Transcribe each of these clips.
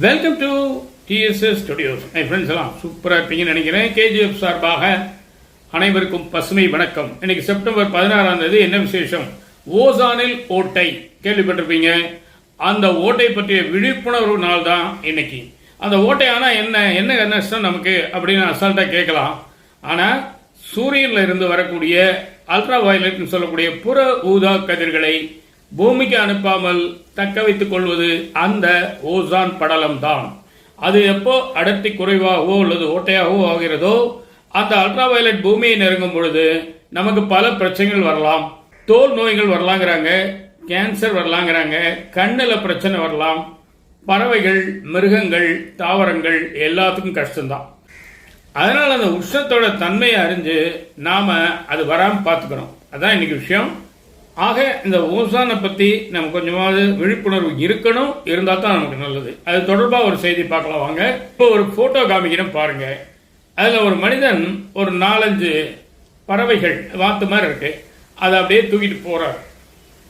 Welcome to TDS studios என் friends எல்லாம் சூப்பராக இருப்பீங்கன்னு நினைக்கிறேன். கேஜிஎஃப் சார்பாக அனைவருக்கும் பசுமை வணக்கம். இன்னைக்கு செப்டம்பர் பதினாறாம் தேதி என்ன விசேஷம்? ஓசானில் ஓட்டை. கேள்விப்பட்டிருப்பீங்க. அந்த ஓட்டை பற்றிய விழிப்புணர்வு நாள் தான் இன்னைக்கு. அந்த ஓட்டை ஆனால் என்ன என்ன நஷ்டம் நமக்கு அப்படின்னு அசால்ட்டாக கேட்கலாம். ஆனால் சூரியனில் இருந்து வரக்கூடிய அல்ட்ரா வயலட்னு சொல்லக்கூடிய புற ஊதா கதிர்களை பூமிக்கு அனுப்பாமல் தக்க வைத்துக் கொள்வது அந்த ஓசான் படலம் தான் அது எப்போ அடர்த்தி குறைவாகவோ அல்லது ஓட்டையாகவோ ஆகிறதோ அந்த அல்ட்ரா வயலட் பூமியை நெருங்கும் பொழுது நமக்கு பல பிரச்சனைகள் வரலாம். தோல் நோய்கள் வரலாங்கிறாங்க கேன்சர் வரலாங்கிறாங்க கண்ணில் பிரச்சனை வரலாம். பறவைகள் மிருகங்கள் தாவரங்கள் எல்லாத்துக்கும் கஷ்டம்தான். அதனால் அந்த உஷ்ணத்தோட தன்மையை அறிஞ்சு நாம் அது வராமல் பார்த்துக்கணும். அதான் இன்னைக்கு விஷயம். ஆக இந்த ஓசானை பத்தி நம்ம கொஞ்சமாவது விழிப்புணர்வு இருக்கணும் இருந்தா தான் நமக்கு நல்லது. அது தொடர்பா ஒரு செய்தி பார்க்கலாம் வாங்க. இப்போ ஒரு போட்டோ காமிக்கிறேன் பாருங்க. அதுல ஒரு மனிதன் ஒரு நாலஞ்சு பறவைகள் வாத்து மாதிரி இருக்கு. அதை அப்படியே தூக்கிட்டு போறார்.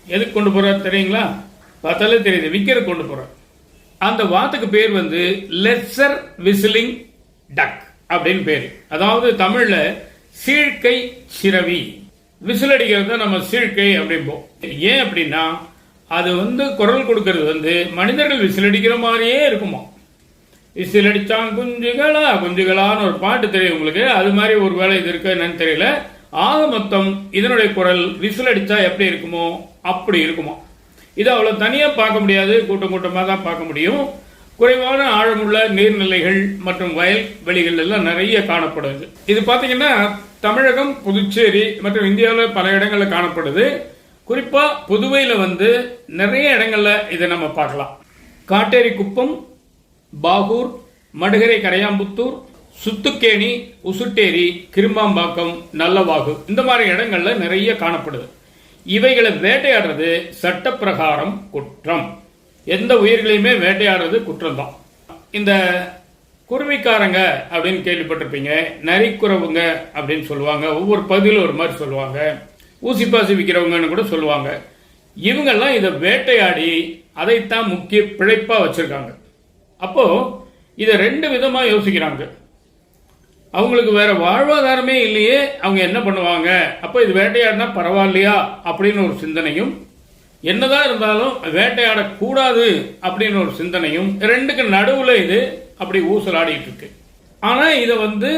எதுக்கு கொண்டு போறார் தெரியுங்களா? பார்த்தாலே தெரியுது. விற்கிற கொண்டு போறார். அந்த வாத்துக்கு பேர் வந்து லெஸ்ஸர் விசிலிங் டக் அப்படின்னு பேர். அதாவது தமிழ்ல சீழ்க்கை சிறவி விசில் அடிக்கிறத நம்ம சீழ்க்கை அப்படிம்போம். ஏன் அப்படின்னா அது வந்து குரல் கொடுக்கறது வந்து மனிதர்கள் விசில் அடிக்கிற மாதிரியே இருக்குமா? விசில் அடித்தான் குஞ்சுகளா குஞ்சுகளான்னு ஒரு பாட்டு தெரியும் உங்களுக்கு. அது மாதிரி ஒரு வேலை இது இருக்கு என்னன்னு தெரியல. ஆக மொத்தம் இதனுடைய குரல் விசில் அடிச்சா எப்படி இருக்குமோ அப்படி இருக்குமா? இது அவ்வளவு தனியா பார்க்க முடியாது. கூட்டம் கூட்டமாக தான் பார்க்க முடியும். குறைவான ஆழமுள்ள நீர்நிலைகள் மற்றும் வயல் வெளிகள் எல்லாம் நிறைய காணப்படுது. இது பாத்தீங்கன்னா தமிழகம் புதுச்சேரி மற்றும் இந்தியாவில் பல இடங்களில் காணப்படுது. குறிப்பா புதுவையில் வந்து நிறைய இடங்கள்ல இதை நம்ம பார்க்கலாம். காட்டேரி குப்பம் பாகூர் மடுகரை கரையாம்புத்தூர் சுத்துக்கேணி உசுட்டேரி கிரும்பாம்பாக்கம் நல்லவாகு இந்த மாதிரி இடங்கள்ல நிறைய காணப்படுது. இவைகளை வேட்டையாடுறது சட்டப்பிரகாரம் குற்றம். எந்த உயிர்களையுமே வேட்டையாடுறது குற்றம் தான் இந்த குருவிக்காரங்க அப்படின்னு கேள்விப்பட்டிருப்பீங்க நரிக்குறவுங்க அப்படின்னு சொல்லுவாங்க ஒவ்வொரு பகுதியில் ஒரு மாதிரி சொல்லுவாங்க ஊசி பாசி விற்கிறவங்கன்னு கூட சொல்லுவாங்க. இவங்கெல்லாம் இதை வேட்டையாடி அதைத்தான் முக்கிய பிழைப்பா வச்சிருக்காங்க. அப்போ இதை ரெண்டு விதமாக யோசிக்கிறாங்க. அவங்களுக்கு வேற வாழ்வாதாரமே இல்லையே அவங்க என்ன பண்ணுவாங்க? அப்போ இது வேட்டையாடினா பரவாயில்லையா? அப்படின்னு ஒரு சிந்தனையும் என்னதான் இருந்தாலும் வேட்டையாடக்கூடாது அப்படின்னு ஒரு சிந்தனையும் ரெண்டுக்கு நடுவுல இது அப்படி ஊசலாடிட்டு இருக்கு. ஆனா இதை வந்து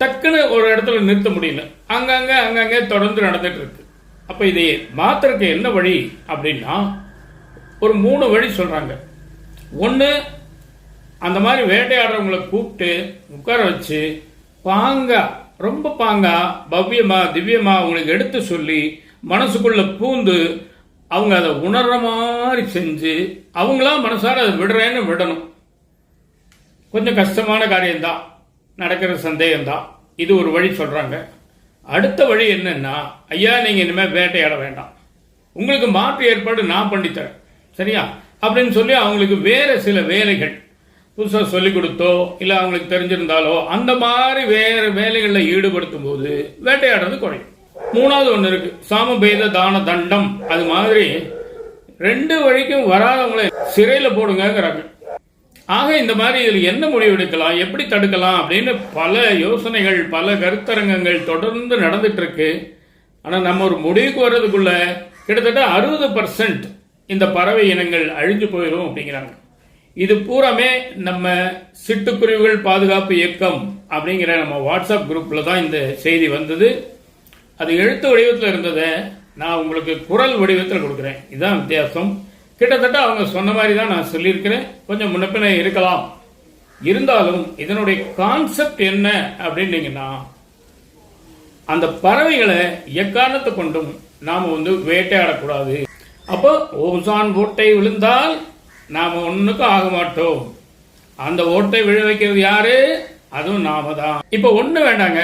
டக்குன்னு ஒரு இடத்துல நிறுத்த முடியல. அங்கங்க அங்கங்க தொடர்ந்து நடந்துட்டு இருக்கு. அப்ப இதை மாத்திரக்கு என்ன வழி அப்படின்னா ஒரு மூணு வழி சொல்றாங்க. ஒன்று அந்த மாதிரி வேட்டையாடுறவங்களை கூப்பிட்டு உட்கார வச்சு பாங்கா ரொம்ப பாங்கா பவ்யமா திவ்யமா அவங்களுக்கு எடுத்து சொல்லி மனசுக்குள்ள பூந்து அவங்க அதை உணர்ற மாதிரி செஞ்சு அவங்களா மனசார அதை விடுறேன்னு விடணும். கொஞ்சம் கஷ்டமான காரியம்தான். நடக்கிற சந்தேகம்தான். இது ஒரு வழி சொல்கிறாங்க அடுத்த வழி என்னன்னா ஐயா நீங்கள் இனிமேல் வேட்டையாட வேண்டாம். உங்களுக்கு மாற்று ஏற்பாடு நான் பண்ணித்தரேன் சரியா? அப்படின்னு சொல்லி அவங்களுக்கு வேறு சில வேலைகள். புதுசாக சொல்லிக் கொடுத்தோ இல்லை அவங்களுக்கு தெரிஞ்சிருந்தாலோ அந்த மாதிரி வேறு வேலைகளில் ஈடுபடுத்தும் போது வேட்டையாடுறது குறையும். மூணாவது ஒன்று இருக்கு. சாமபேத தான தண்டம். அது மாதிரி ரெண்டு வழிக்கும் வராதவங்களை சிறையில் போடுங்கிறாங்க ஆக இந்த மாதிரி இதில் என்ன முடிவு எடுக்கலாம்? எப்படி தடுக்கலாம்? அப்படின்னு பல யோசனைகள் பல கருத்தரங்கங்கள் தொடர்ந்து நடந்துட்டு இருக்கு. ஆனால் நம்ம ஒரு முடிவுக்கு வர்றதுக்குள்ள கிட்டத்தட்ட அறுபது பர்சன்ட் இந்த பறவை இனங்கள் அழிஞ்சு போயிடும் அப்படிங்கிறாங்க. இது பூராமே நம்ம சிட்டுக்குருவிகள் பாதுகாப்பு இயக்கம் அப்படிங்கிற நம்ம வாட்ஸ்அப் குரூப்ல தான் இந்த செய்தி வந்தது. அது எழுத்து வடிவத்தில் இருந்ததை நான் உங்களுக்கு குரல் வடிவத்தில் கொடுக்குறேன். இதுதான் வித்தியாசம். கிட்டத்தட்ட அவங்க சொன்ன மாதிரி தான் நான் சொல்லியிருக்கிறேன். கொஞ்சம் முன்னப்பின இருக்கலாம். இருந்தாலும் இதனுடைய கான்செப்ட் என்ன அப்படின்னீங்கன்னா அந்த பறவைகளை எக்காரணத்தை கொண்டும் நாம வந்து வேட்டையாடக்கூடாது. அப்போ ஓசான் ஓட்டை விழுந்தால் நாம ஒண்ணுக்கும் ஆக மாட்டோம். அந்த ஓட்டை விழ வைக்கிறது யாரு? அதுவும் நாம தான் இப்போ ஒன்று வேண்டாங்க.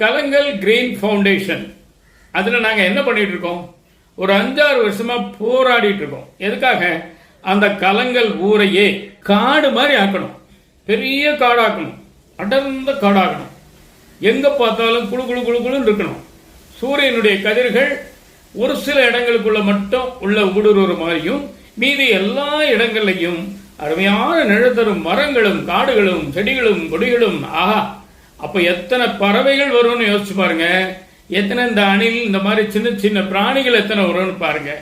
Kalangal green foundation. அதில் நாங்கள் என்ன பண்ணிகிட்டு இருக்கோம் ஒரு அஞ்சாறு வருஷமாக போராடிட்டு இருக்கோம் எதுக்காக? அந்த கலங்கல் ஊரையே காடு மாதிரி ஆக்கணும். பெரிய காடாக்கணும். அடர்ந்த காடாக்கணும். எங்கே பார்த்தாலும் குழு குழு குழு குழுன்னு இருக்கணும். சூரியனுடைய கதிர்கள் ஒரு சில இடங்களுக்குள்ள மட்டும் உள்ள ஊடுருவ மாதிரியும் மீதி எல்லா இடங்கள்லையும் அருமையான நிழல் தரும் மரங்களும் காடுகளும் செடிகளும் கொடிகளும் ஆஹா அப்ப எத்தனை பறவைகள் வரும்னு யோசிச்சு பாருங்க. எத்தனை இந்த அணில் இந்த மாதிரி சின்ன சின்ன பிராணிகள் எத்தனை வரும்னு பாருங்க.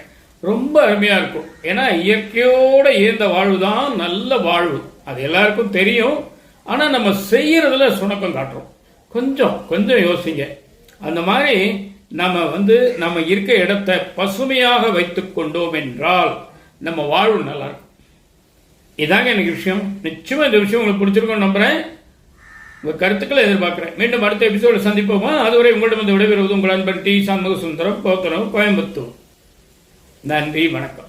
ரொம்ப அருமையா இருக்கும். ஏன்னா இயற்கையோட இயந்த வாழ்வு தான் நல்ல வாழ்வு. அது எல்லாருக்கும் தெரியும். ஆனா நம்ம செய்யறதுல சுணக்கம் காட்டுறோம். கொஞ்சம் கொஞ்சம் யோசிங்க. அந்த மாதிரி நம்ம வந்து நம்ம இருக்க இடத்தை பசுமையாக வைத்துக் கொண்டோம் என்றால் நம்ம வாழ்வு நல்லா இருக்கும். இதாங்க எனக்கு விஷயம். நிச்சயமா இந்த விஷயம் உங்களுக்கு பிடிச்சிருக்கோன்னு நம்புறேன். உங்கள் கருத்துக்களை எதிர்பார்க்குறேன். மீண்டும் அடுத்த எபிசோடு சந்திப்போமா? அதுவரை உங்களிடம் வந்து விடைபெறுவது உங்கள் அன்பன் டி. சண்முக சுந்தரம் கோத்தரம் கோயம்புத்தூர். நன்றி வணக்கம்.